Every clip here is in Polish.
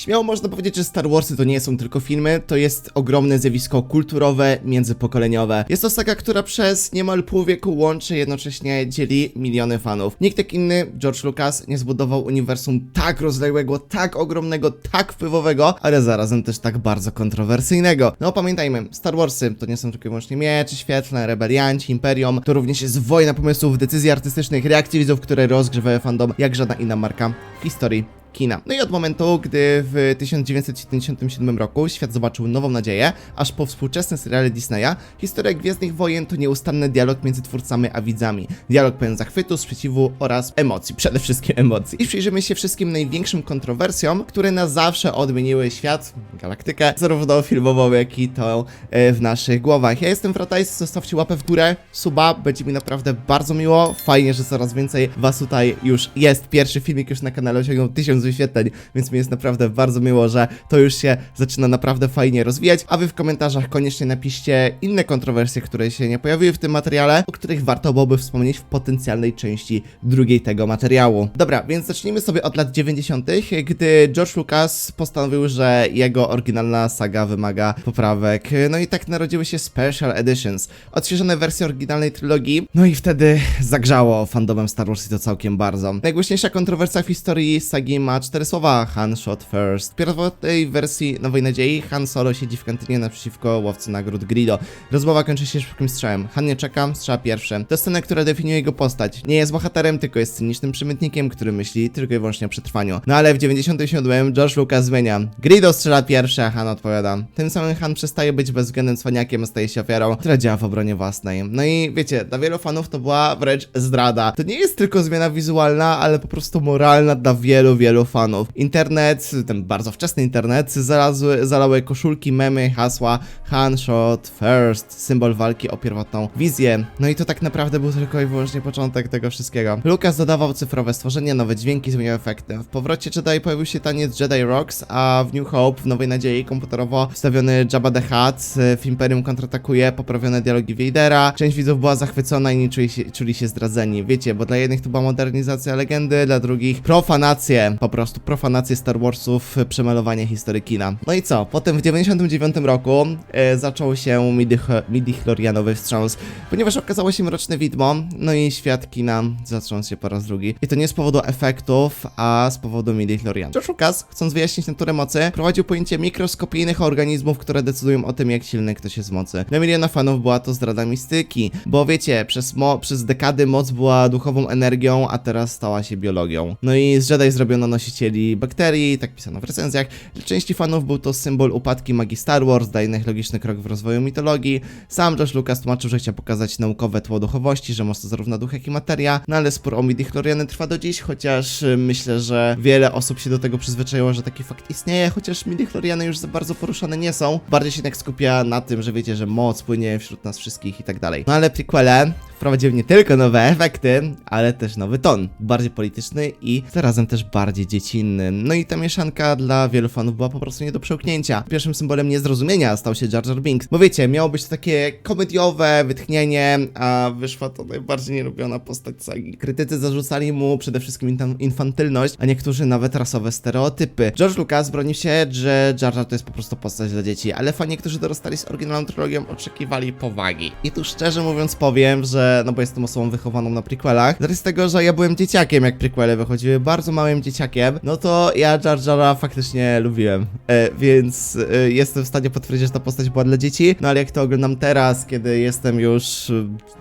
Śmiało można powiedzieć, że Star Warsy to nie są tylko filmy, to jest ogromne zjawisko kulturowe, międzypokoleniowe. Jest to saga, która przez niemal pół wieku łączy, jednocześnie dzieli miliony fanów. Nikt jak inny, George Lucas, nie zbudował uniwersum tak rozległego, tak ogromnego, tak wpływowego, ale zarazem też tak bardzo kontrowersyjnego. No pamiętajmy, Star Warsy to nie są tylko i wyłącznie miecze świetlne, rebelianci, imperium, to również jest wojna pomysłów, decyzji artystycznych, reakcji widzów, które rozgrzewają fandom jak żadna inna marka w historii kina. No i od momentu, gdy w 1977 roku świat zobaczył nową nadzieję, aż po współczesne seriale Disneya, historia Gwiezdnych Wojen to nieustanny dialog między twórcami a widzami. Dialog pełen zachwytu, sprzeciwu oraz emocji, przede wszystkim emocji. I przyjrzymy się wszystkim największym kontrowersjom, które na zawsze odmieniły świat, galaktykę, zarówno filmową, jak i tą e, w naszych głowach. Ja jestem Fratajs, zostawcie łapę w górę, suba, będzie mi naprawdę bardzo miło, fajnie, że coraz więcej was tutaj już jest. Pierwszy filmik już na kanale osiągnął 1000 wyświetleń, więc mi jest naprawdę bardzo miło, że to już się zaczyna naprawdę fajnie rozwijać, a wy w komentarzach koniecznie napiszcie inne kontrowersje, które się nie pojawiły w tym materiale, o których warto byłoby wspomnieć w potencjalnej części drugiej tego materiału. Dobra, więc zacznijmy sobie od lat 90., gdy George Lucas postanowił, że jego oryginalna saga wymaga poprawek. No i tak narodziły się Special Editions, odświeżone wersje oryginalnej trylogii, no i wtedy zagrzało fandomem Star Wars i to całkiem bardzo. Najgłośniejsza kontrowersja w historii sagi ma cztery słowa Han shot first. W pierwotnej wersji Nowej Nadziei Han Solo siedzi w kantynie naprzeciwko łowcy nagród Grido. Rozmowa kończy się szybkim strzałem. Han nie czeka, strzela pierwszy. To scena, która definiuje jego postać. Nie jest bohaterem, tylko jest cynicznym przemytnikiem, który myśli tylko i wyłącznie o przetrwaniu. No ale w 97 George Lucas zmienia. Grido strzela pierwszy, a Han odpowiada. Tym samym Han przestaje być bezwzględnym cwaniakiem, staje się ofiarą, która działa w obronie własnej. No i wiecie, dla wielu fanów to była wręcz zdrada. To nie jest tylko zmiana wizualna, ale po prostu moralna dla wielu, wielu fanów. Internet, ten bardzo wczesny internet, zalazły, zalały koszulki, memy, hasła Han shot first, symbol walki o pierwotną wizję. No i to tak naprawdę był tylko i wyłącznie początek tego wszystkiego. Lucas dodawał cyfrowe stworzenia, nowe dźwięki, zmieniał efekty. W powrocie Jedi pojawił się taniec Jedi Rocks, a w New Hope, w Nowej Nadziei, komputerowo wstawiony Jabba the Hutt, w Imperium kontratakuje, poprawione dialogi Vadera. Część widzów była zachwycona i nie czuli się, czuli się zdradzeni. Wiecie, bo dla jednych to była modernizacja legendy, dla drugich profanację, po prostu profanację Star Warsów, przemalowanie historii kina. No i co? Potem w 99 roku e, zaczął się midich- midichlorianowy wstrząs, ponieważ okazało się mroczne widmo, no i świat kina zaczął się po raz drugi. I to nie z powodu efektów, a z powodu midichlorian. George Lucas, chcąc wyjaśnić naturę mocy, prowadził pojęcie mikroskopijnych organizmów, które decydują o tym, jak silny ktoś jest w mocy. Dla miliona fanów była to zdrada mistyki, bo wiecie, przez, mo- przez dekady moc była duchową energią, a teraz stała się biologią. No i z Jedi zrobiono nosicieli bakterii, tak pisano w recenzjach. Dla części fanów był to symbol upadki magii Star Wars, daje logiczny krok w rozwoju mitologii. Sam George Lucas tłumaczył, że chciał pokazać naukowe tło duchowości, że moc to zarówno duch, jak i materia, no ale spór o midichloriany trwa do dziś, chociaż y, myślę, że wiele osób się do tego przyzwyczaiło, że taki fakt istnieje, chociaż midichloriany już za bardzo poruszane nie są. Bardziej się jednak skupia na tym, że wiecie, że moc płynie wśród nas wszystkich i tak dalej. No ale prequele wprowadziły nie tylko nowe efekty, ale też nowy ton, bardziej polityczny i zarazem też bardziej dziecinny. No i ta mieszanka dla wielu fanów była po prostu nie do przełknięcia. Pierwszym symbolem niezrozumienia stał się Jar Jar Binks, bo wiecie, miało być to takie komediowe wytchnienie, a wyszła to najbardziej nielubiona postać sagi. Krytycy zarzucali mu przede wszystkim infantylność, a niektórzy nawet rasowe stereotypy. George Lucas bronił się, że Jar Jar to jest po prostu postać dla dzieci, ale fani, którzy dorastali z oryginalną trylogią, oczekiwali powagi. I tu szczerze mówiąc powiem, że no bo jestem osobą wychowaną na prequelach, z tego, że ja byłem dzieciakiem, jak prequele wychodziły, bardzo małym dzieciakiem, no to ja Jar Jara faktycznie lubiłem. E, więc e, jestem w stanie potwierdzić, że ta postać była dla dzieci, no ale jak to oglądam teraz, kiedy jestem już e,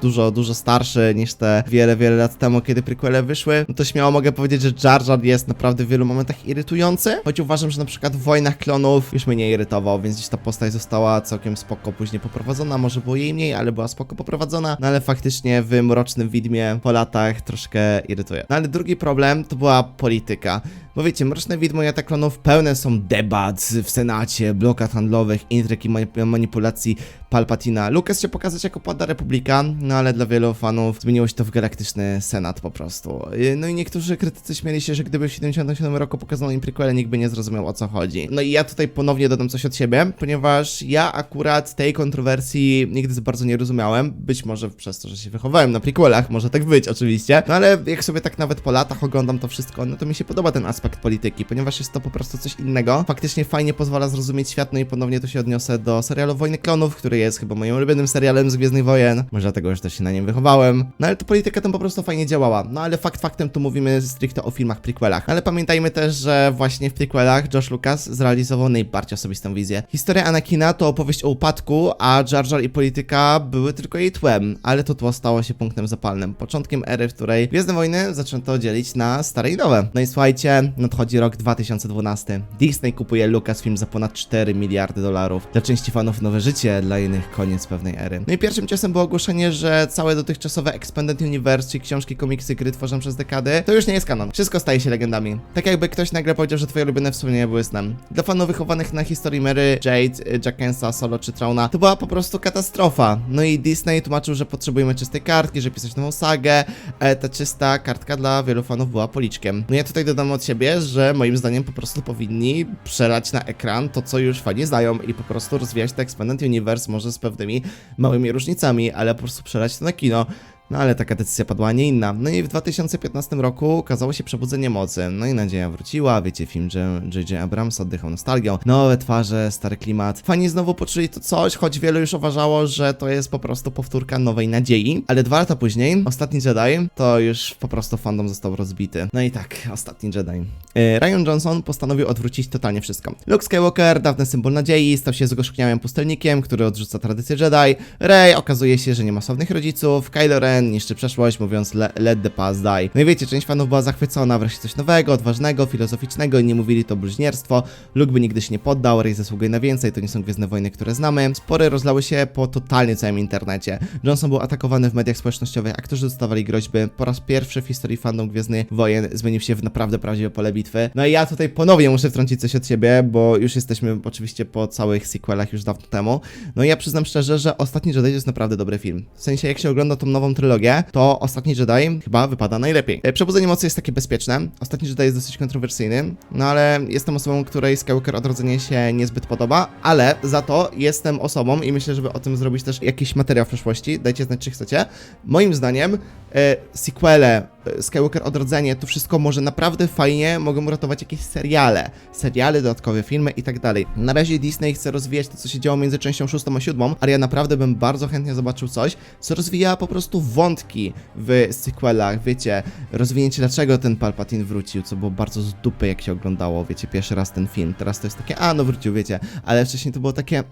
dużo, dużo starszy niż te wiele, wiele lat temu, kiedy prequele wyszły, no to śmiało mogę powiedzieć, że Jar Jar jest naprawdę w wielu momentach irytujący, choć uważam, że na przykład w Wojnach Klonów już mnie nie irytował, więc gdzieś ta postać została całkiem spoko później poprowadzona, może było jej mniej, ale była spoko poprowadzona, no ale faktycznie w Mrocznym Widmie po latach troszkę irytuje. No ale drugi problem to była polityka. Bo wiecie, Mroczne Widmo i Klonów pełne są debat w Senacie, blokad handlowych, intryg i manip- manipulacji Palpatina. Lucas chciał pokazać jako pada Republika, no ale dla wielu fanów zmieniło się to w galaktyczny Senat po prostu. Yy, No i niektórzy krytycy śmieli się, że gdyby w 77 roku pokazano im prequele, nikt by nie zrozumiał o co chodzi. No i ja tutaj ponownie dodam coś od siebie, ponieważ ja akurat tej kontrowersji nigdy za bardzo nie rozumiałem. Być może przez to, że się wychowałem na prequelach, może tak być oczywiście. No ale jak sobie tak nawet po latach oglądam to wszystko, no to mi się podoba ten aspekt aspekt polityki, ponieważ jest to po prostu coś innego. Faktycznie fajnie pozwala zrozumieć świat, no i ponownie tu się odniosę do serialu Wojny Klonów, który jest chyba moim ulubionym serialem z Gwiezdnych Wojen. Może dlatego, że też się na nim wychowałem. No ale ta polityka tam po prostu fajnie działała. No ale fakt faktem tu mówimy stricte o filmach prequelach. Ale pamiętajmy też, że właśnie w prequelach Josh Lucas zrealizował najbardziej osobistą wizję. Historia Anakina to opowieść o upadku, a Jar Jar i polityka były tylko jej tłem, ale to tło stało się punktem zapalnym. Początkiem ery, w której Gwiezdne Wojny zaczęto dzielić na stare i nowe. No i słuchajcie, nadchodzi rok 2012. Disney kupuje Lucasfilm za ponad 4 miliardy dolarów. Dla części fanów nowe życie, dla innych koniec pewnej ery. No i pierwszym ciosem było ogłoszenie, że całe dotychczasowe Expanded Universe, czyli książki, komiksy, gry tworzone przez dekady, to już nie jest kanon. Wszystko staje się legendami. Tak jakby ktoś nagle powiedział, że twoje ulubione wspomnienia były snem. Dla fanów wychowanych na historii Mary, Jade, Jackensa, Solo czy Trauna, to była po prostu katastrofa. No i Disney tłumaczył, że potrzebujemy czystej kartki, żeby pisać nową sagę. E, ta czysta kartka dla wielu fanów była policzkiem. No ja tutaj dodam od siebie, że moim zdaniem po prostu powinni przelać na ekran to, co już fani znają i po prostu rozwijać te Expanded Universe może z pewnymi małymi różnicami, ale po prostu przelać to na kino. No ale taka decyzja padła, nie inna. No i w 2015 roku ukazało się Przebudzenie Mocy. No i nadzieja wróciła, wiecie, film J.J. Abrams oddychał nostalgią. Nowe twarze, stary klimat. Fani znowu poczuli to coś, choć wielu już uważało, że to jest po prostu powtórka nowej nadziei. Ale dwa lata później, Ostatni Jedi, to już po prostu fandom został rozbity. No i tak, Ostatni Jedi. E, Ryan Johnson postanowił odwrócić totalnie wszystko. Luke Skywalker, dawny symbol nadziei, stał się zgorzkniałym pustelnikiem, który odrzuca tradycję Jedi. Rey okazuje się, że nie ma sławnych rodziców. Kylo Ren niszczy przeszłość, mówiąc le, let the past die. No i wiecie, część fanów była zachwycona, wreszcie coś nowego, odważnego, filozoficznego i nie mówili to bluźnierstwo. Luke by nigdy się nie poddał, Rey zasługuje na więcej, to nie są Gwiezdne Wojny, które znamy. Spory rozlały się po totalnie całym internecie. Johnson był atakowany w mediach społecznościowych, aktorzy dostawali groźby. Po raz pierwszy w historii fandom Gwiezdnych Wojen zmienił się w naprawdę prawdziwe pole bitwy. No i ja tutaj ponownie muszę wtrącić coś od siebie, bo już jesteśmy oczywiście po całych sequelach już dawno temu. No i ja przyznam szczerze, że Ostatni Jedi jest naprawdę dobry film. W sensie, jak się ogląda tą nową trylogię, to Ostatni Jedi chyba wypada najlepiej. E, Przebudzenie Mocy jest takie bezpieczne. Ostatni Jedi jest dosyć kontrowersyjny, no ale jestem osobą, której Skywalker Odrodzenie się niezbyt podoba, ale za to jestem osobą i myślę, żeby o tym zrobić też jakiś materiał w przyszłości. Dajcie znać, czy chcecie. Moim zdaniem e, sequele, Skywalker Odrodzenie, to wszystko może naprawdę fajnie, mogą uratować jakieś seriale, seriale, dodatkowe filmy i tak dalej. Na razie Disney chce rozwijać to, co się działo między częścią 6 a 7, ale ja naprawdę bym bardzo chętnie zobaczył coś, co rozwija po prostu wątki w sequelach, wiecie, rozwinięcie dlaczego ten Palpatine wrócił, co było bardzo z dupy, jak się oglądało, wiecie, pierwszy raz ten film. Teraz to jest takie, a no wrócił, wiecie, ale wcześniej to było takie,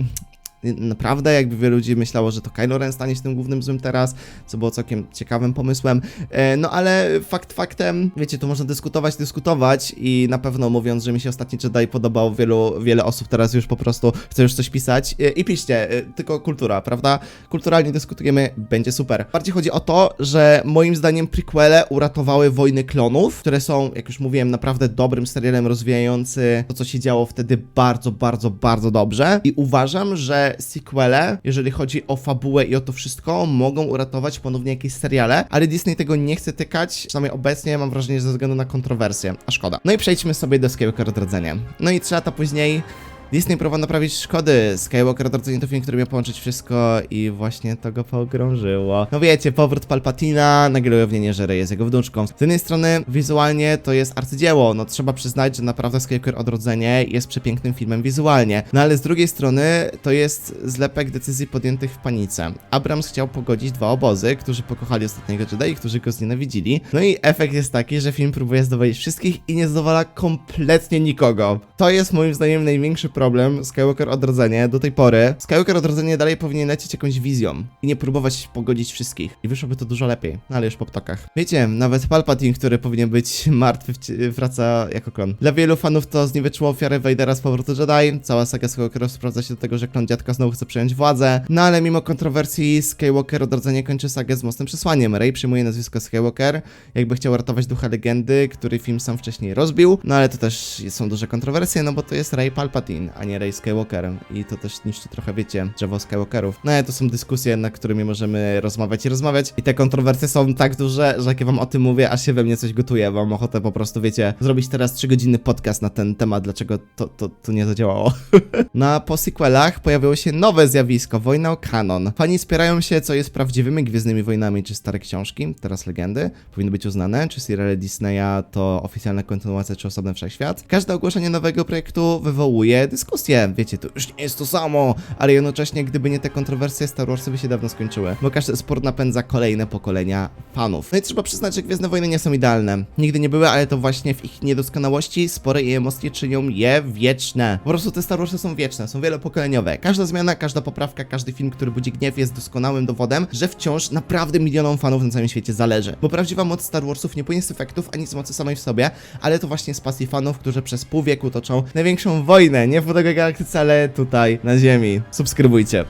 Naprawdę, jakby wielu ludzi myślało, że to Kylo Ren stanie się tym głównym złym teraz, co było całkiem ciekawym pomysłem. E, no ale fakt faktem, wiecie, tu można dyskutować, dyskutować i na pewno mówiąc, że mi się ostatni Jedi podobał, wielu, wiele osób teraz już po prostu chce już coś pisać. E, I piszcie, e, tylko kultura, prawda? Kulturalnie dyskutujemy, będzie super. Bardziej chodzi o to, że moim zdaniem prequele uratowały Wojny Klonów, które są, jak już mówiłem, naprawdę dobrym serialem rozwijający to, co się działo wtedy bardzo, bardzo, bardzo dobrze. I uważam, że sequele, jeżeli chodzi o fabułę i o to wszystko, mogą uratować ponownie jakieś seriale, ale Disney tego nie chce tykać, przynajmniej obecnie mam wrażenie, że ze względu na kontrowersję, a szkoda. No i przejdźmy sobie do Skywalker Odrodzenia. No i trzy lata później Disney próbował naprawić szkody. Skywalker Odrodzenie to film, który miał połączyć wszystko i właśnie to go pogrążyło. No wiecie, powrót Palpatina, nagle ujawnienie, że Rey jest jego wnuczką. Z jednej strony wizualnie to jest arcydzieło, no trzeba przyznać, że naprawdę Skywalker Odrodzenie jest przepięknym filmem wizualnie. No ale z drugiej strony to jest zlepek decyzji podjętych w panice. Abrams chciał pogodzić dwa obozy, którzy pokochali ostatniego Jedi i którzy go znienawidzili. No i efekt jest taki, że film próbuje zadowolić wszystkich i nie zadowala kompletnie nikogo. To jest moim zdaniem największy problem Skywalker Odrodzenie do tej pory. Skywalker Odrodzenie dalej powinien lecieć jakąś wizją i nie próbować pogodzić wszystkich. I wyszłoby to dużo lepiej, no ale już po ptokach. Wiecie, nawet Palpatine, który powinien być martwy, wraca jako klon. Dla wielu fanów to zniweczyło ofiarę Vadera z powrotu Jedi. Cała saga Skywalkerów sprawdza się do tego, że klon dziadka znowu chce przejąć władzę. No ale mimo kontrowersji Skywalker Odrodzenie kończy sagę z mocnym przesłaniem. Rey przyjmuje nazwisko Skywalker, jakby chciał ratować ducha legendy, który film sam wcześniej rozbił. No ale to też są duże kontrowersje, no bo to jest Rey Palpatine. A nie Rey Skywalker. I to też niszczy trochę, wiecie, drzewo Skywalkerów. No ale to są dyskusje, nad którymi możemy rozmawiać i rozmawiać. I te kontrowersje są tak duże, że jak ja wam o tym mówię, aż się we mnie coś gotuje. Mam ochotę po prostu, wiecie, zrobić teraz 3-godzinny podcast na ten temat, dlaczego to, to, to nie zadziałało. Na po sequelach pojawiło się nowe zjawisko, wojna o kanon. Fani spierają się, co jest prawdziwymi Gwiezdnymi Wojnami, czy stare książki, teraz legendy, powinny być uznane, czy seriale Disneya to oficjalna kontynuacja, czy osobny wszechświat. Każde ogłoszenie nowego projektu wywołuje dyskusję. Wiecie, to już nie jest to samo, ale jednocześnie, gdyby nie te kontrowersje, Star Warsy by się dawno skończyły, bo każdy sport napędza kolejne pokolenia fanów. No i trzeba przyznać, że Gwiezdne Wojny nie są idealne. Nigdy nie były, ale to właśnie w ich niedoskonałości spore i emocje czynią je wieczne. Po prostu te Star Warsy są wieczne, są wielopokoleniowe. Każda zmiana, każda poprawka, każdy film, który budzi gniew jest doskonałym dowodem, że wciąż naprawdę milionom fanów na całym świecie zależy. Bo prawdziwa moc Star Warsów nie płynie z efektów ani z mocy samej w sobie, ale to właśnie z pasji fanów, którzy przez pół wieku toczą największą wojnę, nie w Galaktyce, ale tutaj na Ziemi. Subskrybujcie.